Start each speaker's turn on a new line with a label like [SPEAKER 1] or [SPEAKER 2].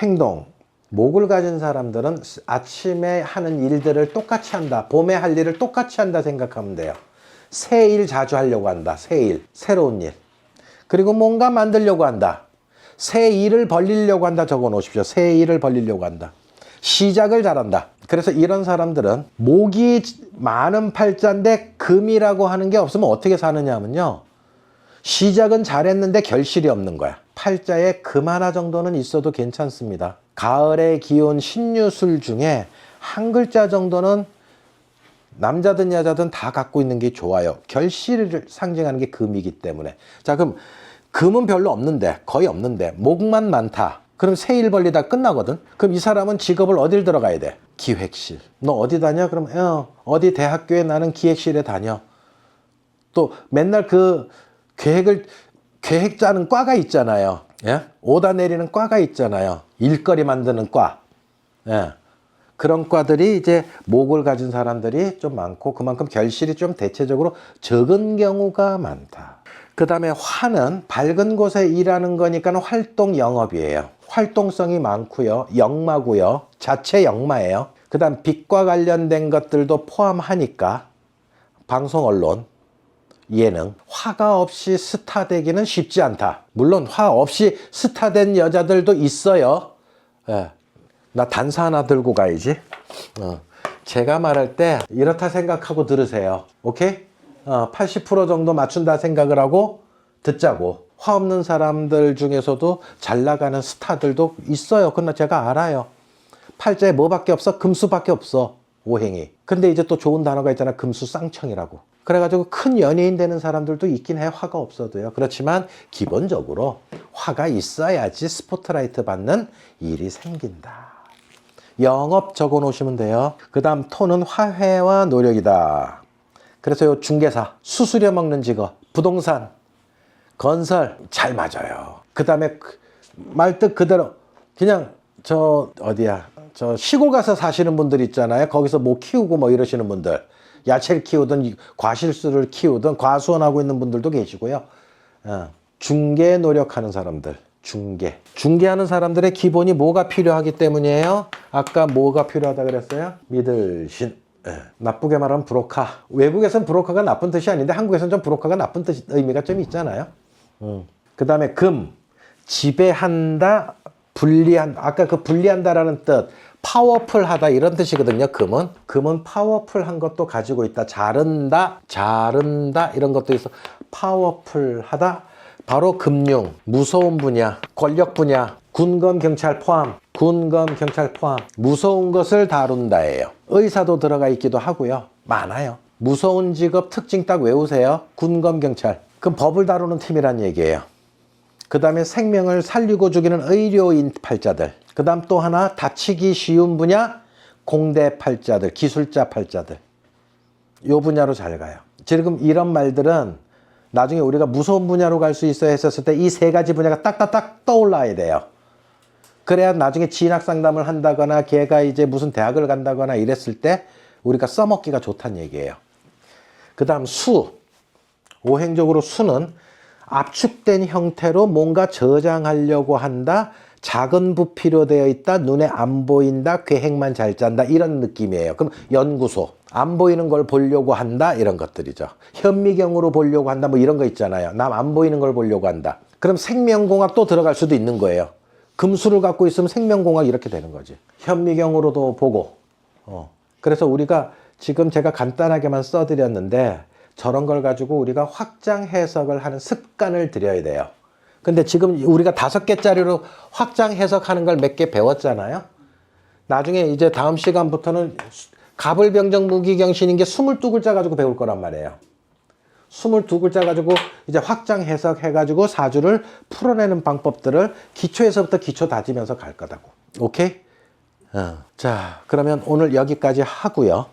[SPEAKER 1] 행동, 목을 가진 사람들은 아침에 하는 일들을 똑같이 한다. 봄에 할 일을 똑같이 한다 생각하면 돼요. 새 일 자주 하려고 한다. 새 일, 새로운 일. 그리고 뭔가 만들려고 한다. 새 일을 벌리려고 한다. 적어 놓으십시오. 새 일을 벌리려고 한다. 시작을 잘한다. 그래서 이런 사람들은 목이 많은 팔자인데 금이라고 하는 게 없으면 어떻게 사느냐면요. 시작은 잘했는데 결실이 없는 거야. 팔자에 금 하나 정도는 있어도 괜찮습니다. 가을의 기운 신유술 중에 한 글자 정도는 남자든 여자든 다 갖고 있는 게 좋아요. 결실을 상징하는 게 금이기 때문에. 자, 그럼 금은 별로 없는데, 거의 없는데, 목만 많다. 그럼 세일 벌리다 끝나거든? 그럼 이 사람은 직업을 어딜 들어가야 돼? 기획실. 너 어디 다녀? 그럼, 어, 어디 대학교에 나는 기획실에 다녀. 또 맨날 그 계획을 계획 짜는 과가 있잖아요. 예? 오다 내리는 과가 있잖아요. 일거리 만드는 과. 예. 그런 과들이 이제 목을 가진 사람들이 좀 많고 그만큼 결실이 좀 대체적으로 적은 경우가 많다. 그 다음에 화는 밝은 곳에 일하는 거니까 활동 영업이에요. 활동성이 많고요. 역마고요. 자체 역마예요. 그 다음 빛과 관련된 것들도 포함하니까 방송 언론, 예능 화가 없이 스타 되기는 쉽지 않다. 물론 화 없이 스타 된 여자들도 있어요. 예. 나 단사 하나 들고 가야지. 어. 제가 말할 때 이렇다 생각하고 들으세요. 오케이? 어, 80% 정도 맞춘다 생각을 하고 듣자고. 화 없는 사람들 중에서도 잘 나가는 스타들도 있어요. 그러나 제가 알아요. 팔자에 뭐밖에 없어? 금수밖에 없어. 오행이. 근데 이제 또 좋은 단어가 있잖아. 금수 쌍청이라고. 그래가지고 큰 연예인 되는 사람들도 있긴 해. 화가 없어도요. 그렇지만 기본적으로 화가 있어야지 스포트라이트 받는 일이 생긴다. 영업 적어 놓으시면 돼요. 그 다음 토는 화해와 노력이다. 그래서 요 중개사, 수수료 먹는 직업, 부동산, 건설 잘 맞아요. 그 다음에 말뜻 그대로 그냥 저 어디야 저 시골 가서 사시는 분들 있잖아요. 거기서 뭐 키우고 뭐 이러시는 분들 야채를 키우든 과실수를 키우든 과수원하고 있는 분들도 계시고요. 어, 중개 노력하는 사람들 중개 중개하는 사람들의 기본이 뭐가 필요하기 때문이에요. 아까 뭐가 필요하다 그랬어요? 믿을신 예, 나쁘게 말하면 브로커. 외국에선 브로커가 나쁜 뜻이 아닌데 한국에서는 좀 브로커가 나쁜 뜻 의미가 좀 있잖아요. 음. 그 다음에 금 지배한다 분리한 아까 그 분리한다라는 뜻 파워풀하다 이런 뜻이거든요. 금은 금은 파워풀한 것도 가지고 있다. 자른다, 자른다 이런 것도 있어. 파워풀하다. 바로 금융, 무서운 분야, 권력 분야, 군검 경찰 포함, 군검 경찰 포함 무서운 것을 다룬다예요. 의사도 들어가 있기도 하고요. 많아요. 무서운 직업 특징 딱 외우세요. 군검 경찰. 그럼 법을 다루는 팀이란 얘기예요. 그 다음에 생명을 살리고 죽이는 의료인 팔자들. 그 다음 또 하나 다치기 쉬운 분야 공대 팔자들, 기술자 팔자들. 요 분야로 잘 가요. 지금 이런 말들은 나중에 우리가 무서운 분야로 갈 수 있어 했었을 때 이 세 가지 분야가 딱딱딱 떠올라야 돼요. 그래야 나중에 진학 상담을 한다거나 걔가 이제 무슨 대학을 간다거나 이랬을 때 우리가 써먹기가 좋다는 얘기예요. 그 다음 수. 오행적으로 수는 압축된 형태로 뭔가 저장하려고 한다. 작은 부피로 되어 있다. 눈에 안 보인다. 계획만 잘 짠다. 이런 느낌이에요. 그럼 연구소. 안 보이는 걸 보려고 한다. 이런 것들이죠. 현미경으로 보려고 한다. 뭐 이런 거 있잖아요. 남 안 보이는 걸 보려고 한다. 그럼 생명공학 또 들어갈 수도 있는 거예요. 금수를 갖고 있으면 생명공학 이렇게 되는 거지. 현미경으로도 보고. 어. 그래서 우리가 지금 제가 간단하게만 써드렸는데 저런 걸 가지고 우리가 확장 해석을 하는 습관을 들여야 돼요. 근데 지금 우리가 다섯 개짜리로 확장 해석하는 걸 몇 개 배웠잖아요. 나중에 이제 다음 시간부터는 가불병정 무기경신인 게 22글자 가지고 배울 거란 말이에요. 22글자 가지고 이제 확장 해석해 가지고 사주를 풀어내는 방법들을 기초에서부터 기초 다지면서 갈 거다고. 오케이? 어. 자, 그러면 오늘 여기까지 하고요.